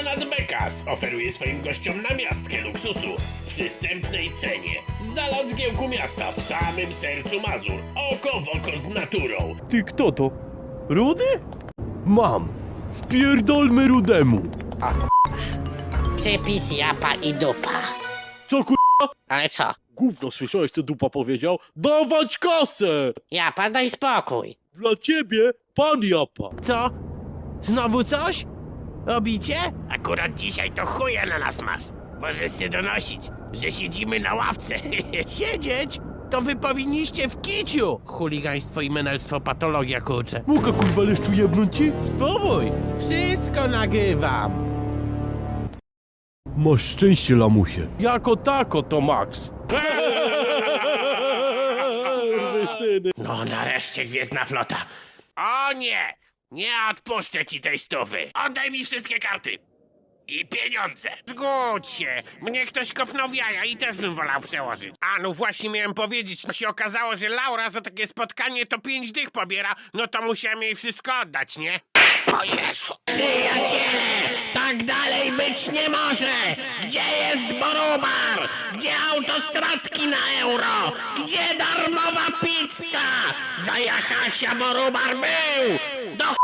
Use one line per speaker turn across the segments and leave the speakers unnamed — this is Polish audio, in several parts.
Pensionat Bekas oferuje swoim gościom namiastkę luksusu w przystępnej cenie. Z dala od zgiełku miasta, w samym sercu Mazur. Oko w oko z naturą.
Ty kto to? Rudy? Mam. Wpierdolmy Rudemu.
Przepis japa i dupa.
Co kur...
Ale co?
Gówno słyszałeś co dupa powiedział? Dawać kasę!
Japa, daj spokój.
Dla ciebie, pan Japa.
Co? Znowu coś? Robicie?
Akurat dzisiaj to chuja na nas masz. Możesz się donosić, że siedzimy na ławce.
Siedzieć? To wy powinniście w kiciu! Chuligaństwo i menelstwo patologia, kurczę.
Mogę kurwa leszczu jebnąć ci?
Spróbuj! Wszystko nagrywam!
Masz szczęście, lamusie. Jako tako to Max.
No nareszcie gwiezdna flota. O nie! Nie odpuszczę ci tej stówy. Oddaj mi wszystkie karty. I pieniądze. Zgódź się. Mnie ktoś kopnął w jaja i też bym wolał przełożyć. A no właśnie miałem powiedzieć. No się okazało, że Laura za takie spotkanie to pięć dych pobiera. No to musiałem jej wszystko oddać, nie? O Jezu.
Przyjaciele, tak dalej być nie może! Gdzie jest Borubar? Gdzie autostradki na euro? Gdzie darmowa pizza? Za Jachasia Borubar był! Do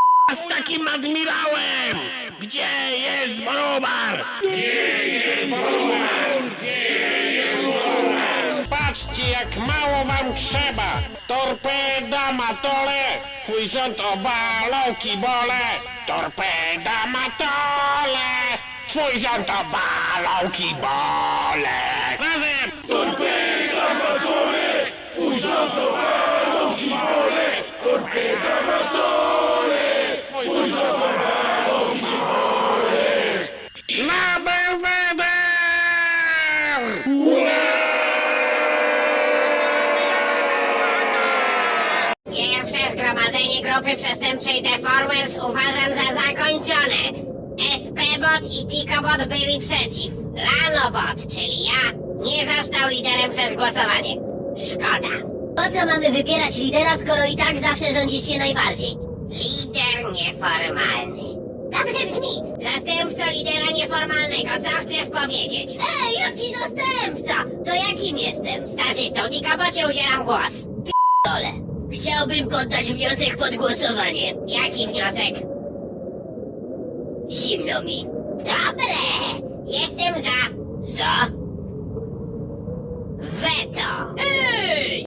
ch**a z takim admirałem! Gdzie jest Borubar?
Patrzcie, jak mało wam trzeba! Torpeda matole, twój rząd obaląki bole! Torpeda matole, twój rząd obaląki bole! Razem! Torpeda
zgromadzenie grupy przestępczej Deformers uważam za zakończone. SP-bot i Tikobot byli przeciw. Lanobot, czyli ja, nie został liderem przez głosowanie. Szkoda. Po co mamy wybierać lidera, skoro i tak zawsze rządzisz się najbardziej? Lider nieformalny. Dobrze brzmi. Zastępco lidera nieformalnego, co chcesz powiedzieć? Ej, jaki zastępca? To jakim jestem? Starzystą Tikobocie udzielam głos. Chciałbym poddać wniosek pod głosowanie. Jaki wniosek? Zimno mi. Dobre! Jestem za. Za? Weto! Ej!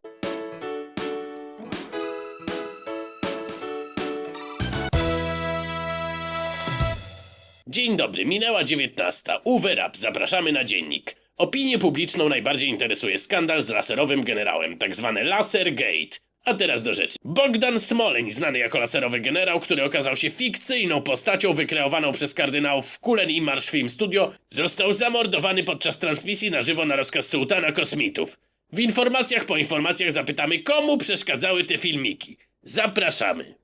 Dzień dobry, minęła 19. Uwe Rap, zapraszamy na dziennik. Opinię publiczną najbardziej interesuje skandal z laserowym generałem, tak zwany Laser Gate. A teraz do rzeczy. Bogdan Smoleń, znany jako laserowy generał, który okazał się fikcyjną postacią wykreowaną przez kardynałów w Kulen i Marsz Film Studio, został zamordowany podczas transmisji na żywo na rozkaz sułtana kosmitów. W informacjach po informacjach zapytamy, komu przeszkadzały te filmiki. Zapraszamy.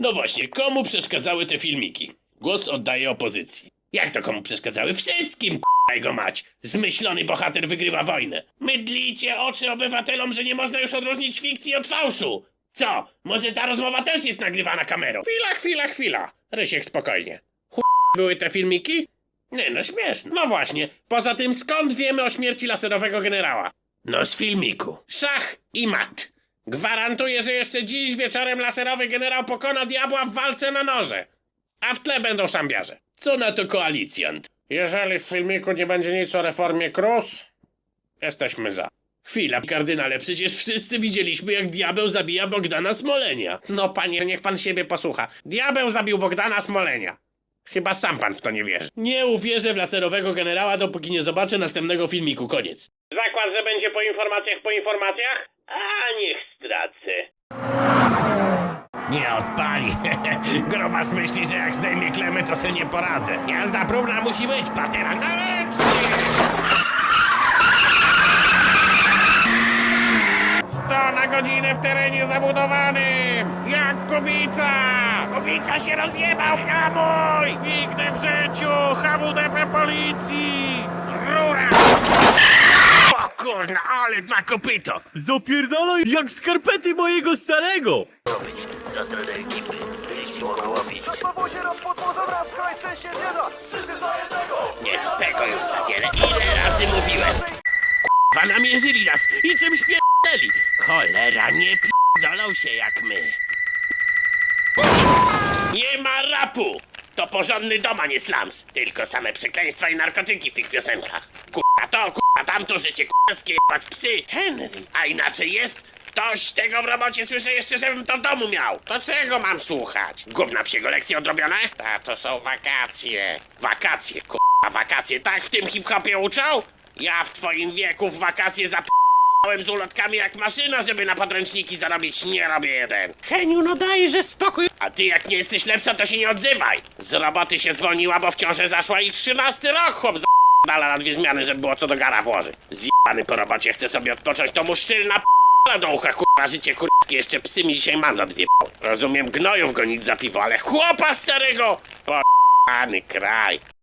No właśnie, komu przeszkadzały te filmiki? Głos oddaje opozycji. Jak to komu przeszkadzały? Wszystkim, k***a jego mać! Zmyślony bohater wygrywa wojnę. Mydlicie oczy obywatelom, że nie można już odróżnić fikcji od fałszu. Co? Może ta rozmowa też jest nagrywana kamerą? Chwila, chwila, chwila. Rysiek, spokojnie. Ch... były te filmiki? Nie no, śmieszne. No właśnie. Poza tym, skąd wiemy o śmierci laserowego generała? No z filmiku. Szach i mat. Gwarantuję, że jeszcze dziś wieczorem laserowy generał pokona diabła w walce na noże. A w tle będą szambiarze. Co na to koalicjant? Jeżeli w filmiku nie będzie nic o reformie KRUS, jesteśmy za. Chwila, kardynale, przecież wszyscy widzieliśmy, jak diabeł zabija Bogdana Smolenia. No panie, niech pan siebie posłucha. Diabeł zabił Bogdana Smolenia. Chyba sam pan w to nie wierzy. Nie uwierzę w laserowego generała, dopóki nie zobaczę następnego filmiku. Koniec. Zakład, że będzie po informacjach po informacjach? A niech stracę. Nie odpali. Grobas myśli, że jak zdejmie klemę, to se nie poradzę. Jazda próbna musi być, patera na. Sto na godzinę w terenie zabudowanym! Jak kubica! Kubica się rozjebał! Hamuj! Nigdy w życiu! HWDP policji! Rura! O kurna, ale na kopyto!
Zapierdalaj jak skarpety mojego starego.
Zatrę do ekipy. Jeśli mogą łowić.
Powozie raz pod wozem, raz hajs się nie da! Wszyscy za jednego!
Nie, tego już za wiele. Ile razy mówiłem?
Dwa namierzyli nas i czymś pierdeli. Cholera, nie pierdolą się jak my.
Nie ma rapu! To porządny dom, a nie slums. Tylko same przekleństwa i narkotyki w tych piosenkach. Kurwa to, kurwa tamto, życie kurwa skierować psy. Henry, a inaczej jest? Dość tego w robocie słyszę jeszcze, żebym to w domu miał. To czego mam słuchać? Gówna psiego lekcje odrobione? Ta, to są wakacje. Wakacje, kurwa, wakacje. Tak w tym hip-hopie uczą? Ja w twoim wieku w wakacje zap... Z ulotkami jak maszyna, żeby na podręczniki zarobić, nie robię jeden. Heniu, no dajże spokój. A ty jak nie jesteś lepsza, to się nie odzywaj. Z roboty się zwolniła, bo w ciąży zaszła i trzynasty rok chłop dala na dwie zmiany, żeby było co do gara włożyć. Zjebany po robocie chce sobie odpocząć, to mu szczylna p***a do ucha, kurwa, życie kurwskie, jeszcze psy mi dzisiaj mandat wie. Rozumiem gnojów gonić za piwo, ale chłopa starego, po kraj.